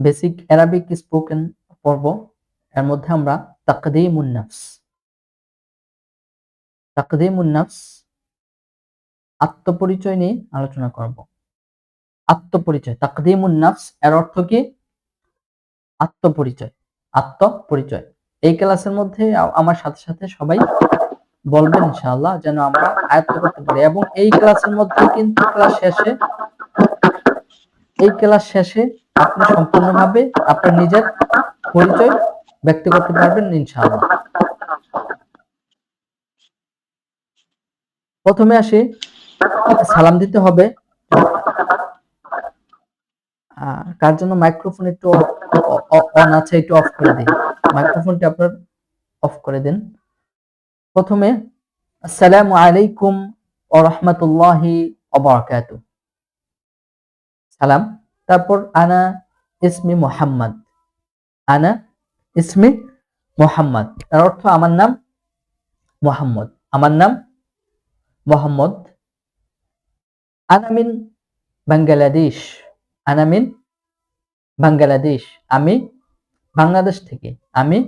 Basic Arabic spoken পর্ব, এর মধ্যে আমরা তাকদিমুন নাফস তাকদিমুন নাফস আত্মপরিচয় নিয়ে আলোচনা করব। আত্মপরিচয়, তাকদিমুন নাফস এর অর্থ কি? আত্মপরিচয় আত্মপরিচয়। এই ক্লাসের মধ্যে আমার সাথে সাথে সবাই বলবেন ইনশাআল্লাহ যেন আমরা আয়ত্ত করতে পারি। এবং এই ক্লাসের মধ্যে কিন্তু ক্লাস শেষে এই ক্লাস শেষে আপনি সম্পূর্ণভাবে আপনার নিজের পরিচয় ব্যক্ত করতে পারবেন ইনশাআল্লাহ। প্রথমে আসি, সালাম দিতে হবে। কার জন্য মাইক্রোফোন একটু অন আছে একটু অফ করে দিন মাইক্রোফোনটি আপনার অফ করে দিন। প্রথমে, আসসালামু আলাইকুম ও রহমতুল্লাহি সালাম। তারপর আনা ইসমি মোহাম্মদ। আনা ইসমি মোহাম্মদ। তার অর্থ আমার নাম মোহাম্মদ। আমার নাম মোহাম্মদ। আনামিন বাংলাদেশ। আনামিন বাংলাদেশ। আমি বাংলাদেশ থেকে। আমি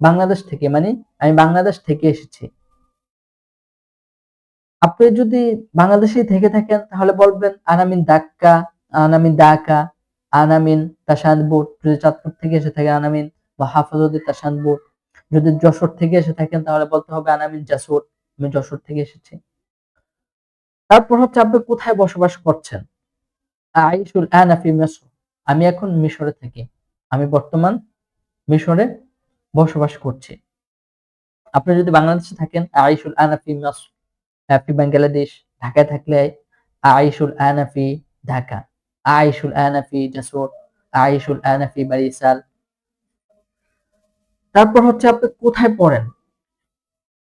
বাংলাদেশ থেকে মানে আমি বাংলাদেশ থেকে এসেছি। আপনি যদি বাংলাদেশে থেকে থাকেন তাহলে বলবেন আনামিন দাক্কা। আনামিন দাকা, আনামিন তাসানবুট যদি চাঁদপুর থেকে এসে থাকে আনামিন বা হাফাজুদ্দিন তাসানবুট যদি যশোর থেকে এসে থাকেন তাহলে বলতে হবে আনামিন জাসুর আমি যশোর থেকে এসেছি। তারপর হচ্ছে আপনি কোথায় বসবাস করছেন? আইসুল আনাফি মিশর। আমি এখন মিশরে থাকি। আমি বর্তমান মিশরে বসবাস করছি। আপনি যদি বাংলাদেশে থাকেন আইসুল আনাফি মিশর। হ্যাপি বাংলাদেশ, ঢাকায় থাকলে আইসুল আনাফি ঢাকা। আইসুল আনাফি জাসুর আইসুল আনাফি বারিসাল তারপর হচ্ছে আপনি কোথায় পড়েন?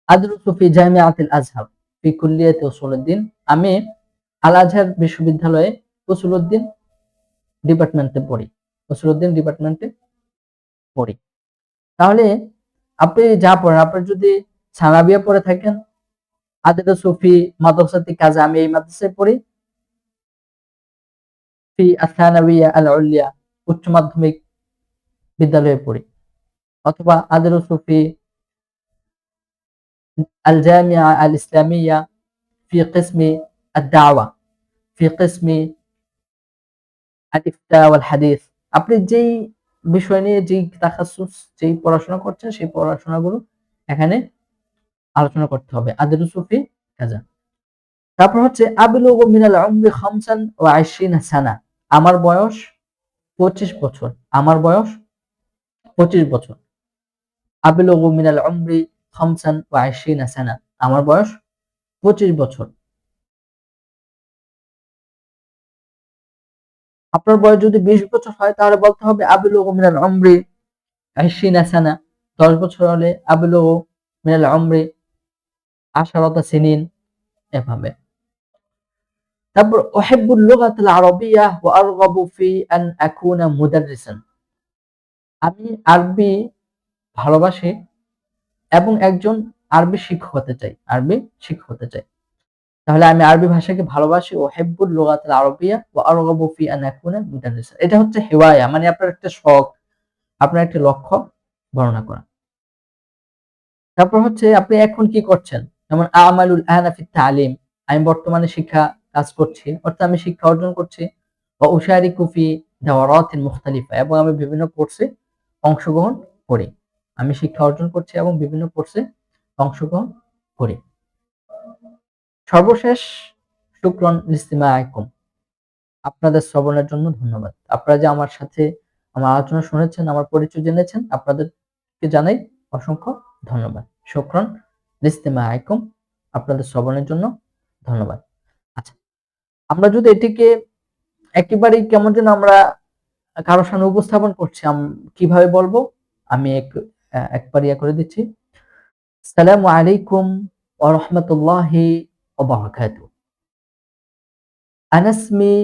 আদরুসু ফি জামিআতুল আজহার ফি কুল্লিয়াতি উসুলউদ্দিন আমি আল আজহার বিশ্ববিদ্যালয়ে উসুলউদ্দিন ডিপার্টমেন্টে পড়ি। উসুলউদ্দিন ডিপার্টমেন্টে পড়ি। তাহলে আপনি যা পড়েন, আপনি যদি সানাবিয়া পড়ে থাকেন আদিল সুফি মাদ্রাসাতি কাজে আমি এই মাদ্রাসায় পড়ি। উচ্চ মাধ্যমিক বিদ্যালয়ে পড়ি। অথবা আদরসু সুফি আল জামিয়া আল ইসলামিয়া ফি কিসমি আদ-দাওয়া, ফি কিসমি আল-ইফতা হাদিস আপনি যেই বিষয় নিয়ে যেই তাখাসুস, যেই পড়াশোনা করছেন, সেই পড়াশোনাগুলো এখানে আলোচনা করতে হবে। আদরসু সুফি কাজা। তারপর হচ্ছে, আবলুগু মিনাল উমরি খামসান ও আশরিনা সানা। আমার বয়স পঁচিশ বছর। আমার বয়স পঁচিশ বছর। আবিলুগু মিনাল উমরি খামসান ওয়া আইশিনা সানা। আমার বয়স পঁচিশ বছর। আপনার বয়স যদি বিশ বছর হয়, তাহলে বলতে হবে আবিলুগু মিনাল উমরি আইশিনা সানা। দশ বছর হলে আবিলুগু মিনাল উমরি আশারতা সিনিন এভাবে। তারপর ওহেবুল লুগাতুল আরবিয়া ওয়া আরগাবু ফি মুদাররিসান আমি আরবি ভালোবাসি এবং একজন আরবি শিক্ষক হতে চাই, আরবি শিক্ষক হতে চাই। তাহলে আমি আরবি ভাষাকে ভালোবাসি ও হেব্বুল লুগাতুল আরবিয়া ওয়া আরগাবু ফি আন আকুনা এটা হচ্ছে হেওয়ায়া মানে আপনার একটা শখ, আপনার একটা লক্ষ্য বর্ণনা করা। তারপর হচ্ছে আপনি এখন কি করছেন? যেমন আমালুল আহনাফি তালিম আমি বর্তমানে শিক্ষা কাজ করছি, অর্থাৎ আমি শিক্ষা অর্জন করছি বা উশারি কুফি দাওয়ারাতিন মুখতালিফা এবং আমি বিভিন্ন কোর্সে অংশগ্রহণ করি। আমি শিক্ষা অর্জন করছি এবং বিভিন্ন কোর্সে অংশগ্রহণ করি। সর্বশেষ, শুক্রন ইস্তিমা আইকুম। আপনাদের শ্রবণের জন্য ধন্যবাদ। আপনারা যে আমার সাথে আমার আলোচনা শুনেছেন, আমার পরিচয় জেনেছেন, আপনাদেরকে জানাই অসংখ্য ধন্যবাদ। শুক্রন ইস্তিমা আইকুম। আপনাদের শ্রবণের জন্য ধন্যবাদ। আমরা যদি এটিকে একেবারেই কেমন যেন আমরা কারো সামনে উপস্থাপন করছি কিভাবে বলবো আমি এক একবার ইয়া করে দিচ্ছি সালামু আলাইকুম ওয়া রাহমাতুল্লাহি ওয়া বারাকাতু أنا اسمي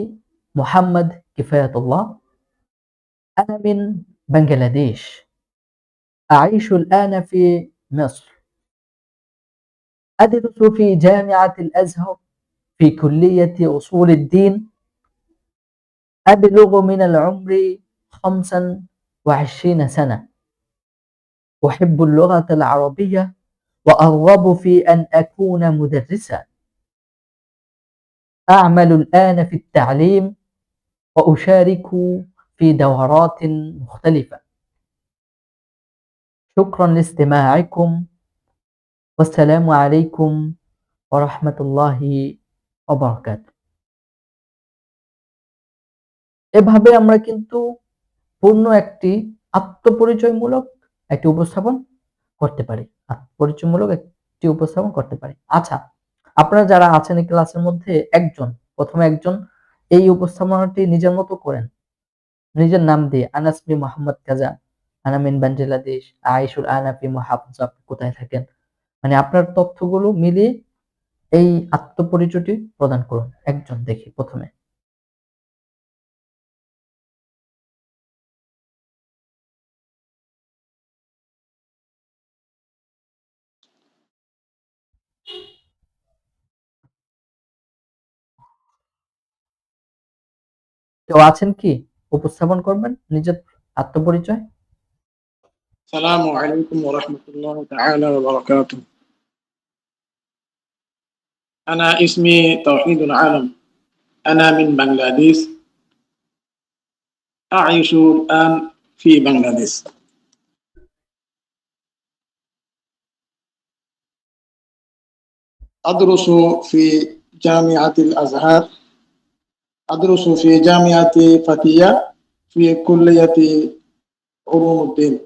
محمد كفاية الله أنا من بنغلاديش أعيش الآن في مصر أدرس في جامعة الأزهر في كلية أصول الدين أبلغ من العمر خمسا وعشرين سنة. أحب اللغة العربية وأرغب في أن أكون مدرسا. أعمل الآن في التعليم وأشارك في دورات مختلفة. شكرا لاستماعكم. والسلام عليكم ورحمة الله অবরাকাত এভাবে আমরা কিন্তু পূর্ণ একটি আত্মপরিচয়মূলক একটি উপস্থাপন করতে পারি। আত্মপরিচয়মূলক একটি উপস্থাপন করতে পারি। আচ্ছা আপনারা যারা আছেন এই ক্লাসের মধ্যে, একজন, প্রথমে একজন, এই উপস্থাপনাটি নিজের মতো করেন। নিজের নাম দিয়ে আনাসমি মোহাম্মদ কাজা, আনামিন বাংলাদেশ আয়েশুল আনাফি কোথায় থাকেন? মানে আপনার তথ্যগুলো মিলিয়ে এই আত্মপরিচয়টি প্রদান করুন একজন দেখি প্রথমে। কেউ আছেন কি? উপস্থাপন করবেন নিজের আত্মপরিচয়। সালামু আলাইকুম ওয়া তাআলা ওয়া বারাকাতুহু। أنا اسمي توحيد العالم. أنا من بنغلاديش. أعيش الآن في بنغلاديش. أدرس في جامعة الأزهر. أدرس في جامعة فتية في كلية علوم الدين.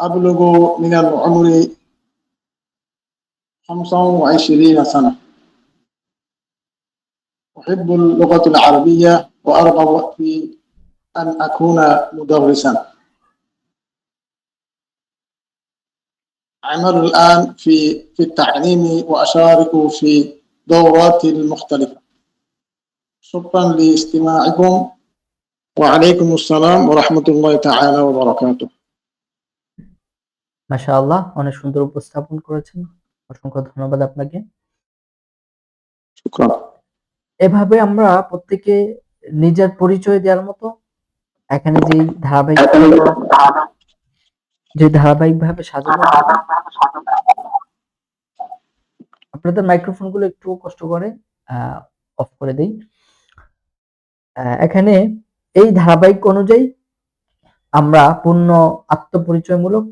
أبلغ من العمر خمسة وعشرين سنة. أحب اللغة العربية وأرغب في أن أكون مدرسا. أعمل الآن في في التعليم وأشارك في دورات مختلفة شكرا لاستماعكم. وعليكم السلام ورحمة الله تعالى وبركاته. ما شاء الله. أنا شندر بستابون كورتين؟ অসংখ্য ধন্যবাদ আপনাকে। এভাবে আমরা প্রত্যেকে নিজের পরিচয় দেওয়ার মতো এখানে যে ধারাবাহিক যে ধারাবাহিক ভাবে সাজানো আপনাদের মাইক্রোফোনগুলো একটু কষ্ট করে অফ করে দেই। এখানে এই ধারাবাহিক অনুযায়ী আমরা পূর্ণ আত্মপরিচয়মূলক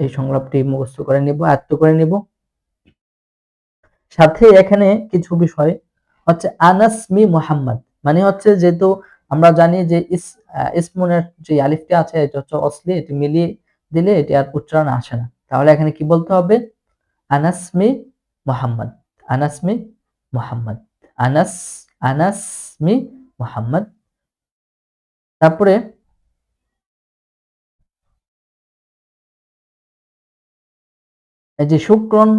এই সংলাপটি মুখস্থ করে নিব আয়ত্ত করে নিব। সাথে এখানে কিছু বিষয় হচ্ছে আনাসমি মোহাম্মদ মানে হচ্ছে যেহেতু আমরা জানি যে ইস আহ, যে আলিফটি আছে এটা হচ্ছে অসলি এটি মিলিয়ে দিলে এটি আর উচ্চারণ আসে না। তাহলে এখানে কি বলতে হবে? আনাসমি মোহাম্মদ আনাসমি মোহাম্মদ আনাস আনাসমি মোহাম্মদ। তারপরে এই যে শুক্রন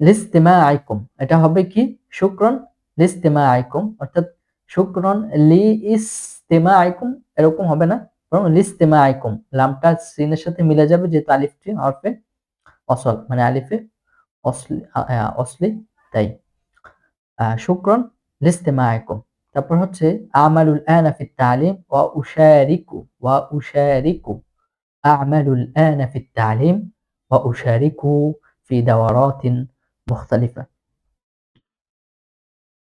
লিস্তেমা আইকুম এটা হবে কি? শুক্রন লিস্তেমা আইকুম অর্থাৎ শুক্রন লি ইস্তেমা আইকুম এরকম হবে না, বরং লিস্তেমা আইকুম লামটা সিনের সাথে মিলে যাবে যেহেতু আলিফটি হরফে অসল মানে আলিফে অসলি তাই। শুক্রন লিস্তেমা আইকুম তারপর হচ্ছে আমালুল আনা ফি তালিম, ওয়া উশারিকু ওয়া উশারিকু। আমালুল আনা ফি তালিম, ওয়া উশারিকু। ফি দাওয়ারাতিন মুখতালিফা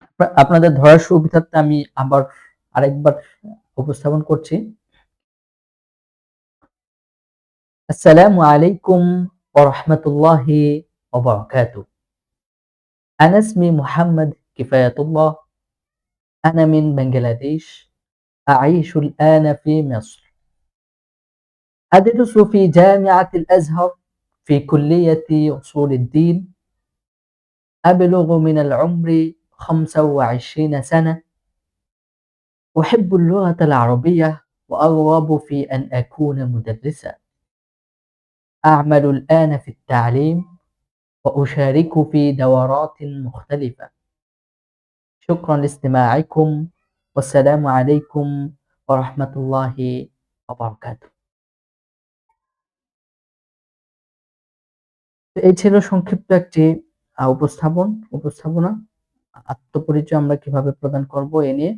আপনা- আপনাদের ধরার সুবিধার্থে আমি আবার আরেকবার উপস্থাপন করছি আসসালামু আলাইকুম ওয়া রাহমাতুল্লাহি ওয়া বারাকাতুহু أنا اسمي محمد كفاية الله أنا من بنجلاديش أعيش الآن في مصر أدرس في جامعة الأزهر في كلية أصول الدين أبلغ من العمر خمسة وعشرين سنة. أحب اللغة العربية وأرغب في أن أكون مدرسا. أعمل الآن في التعليم وأشارك في دورات مختلفة. شكرا لاستماعكم والسلام عليكم ورحمة الله وبركاته. তো এই ছিল সংক্ষিপ্ত একটি উপস্থাপন উপস্থাপনা। আত্মপরিচয় আমরা কীভাবে প্রদান করব এ নিয়ে।